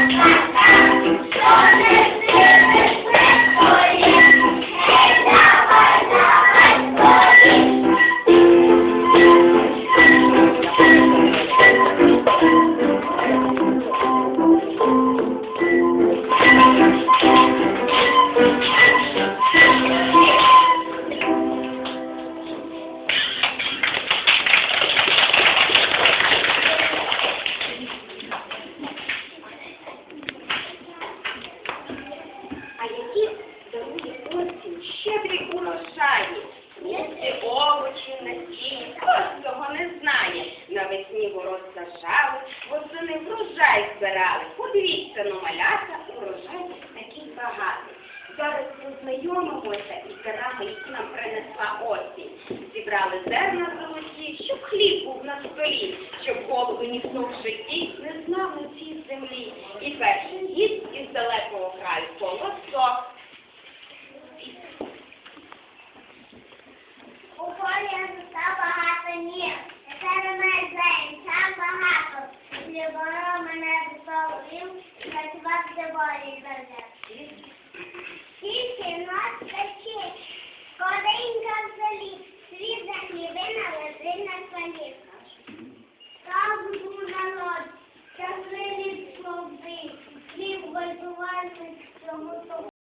Thank you. А дарує осінь щедрі урожаї. Місці овочі, насіння, хто цього не знає. Навесні город сажали, восени врожай збирали. Подивіться, ну малята, урожай такий багатий. Зараз познайомимося із дарами, які нам принесла осінь. Зібрали зерна золоті, щоб хліб був на столі, щоб голову ніхто в житті не мені, тепер день, там багато. Люборо мене доповів, працював до болі бере. Тільки нас печі, коренька в залі, світ захлібина лежить на був народ, щасливі словби, слів готувати цьому.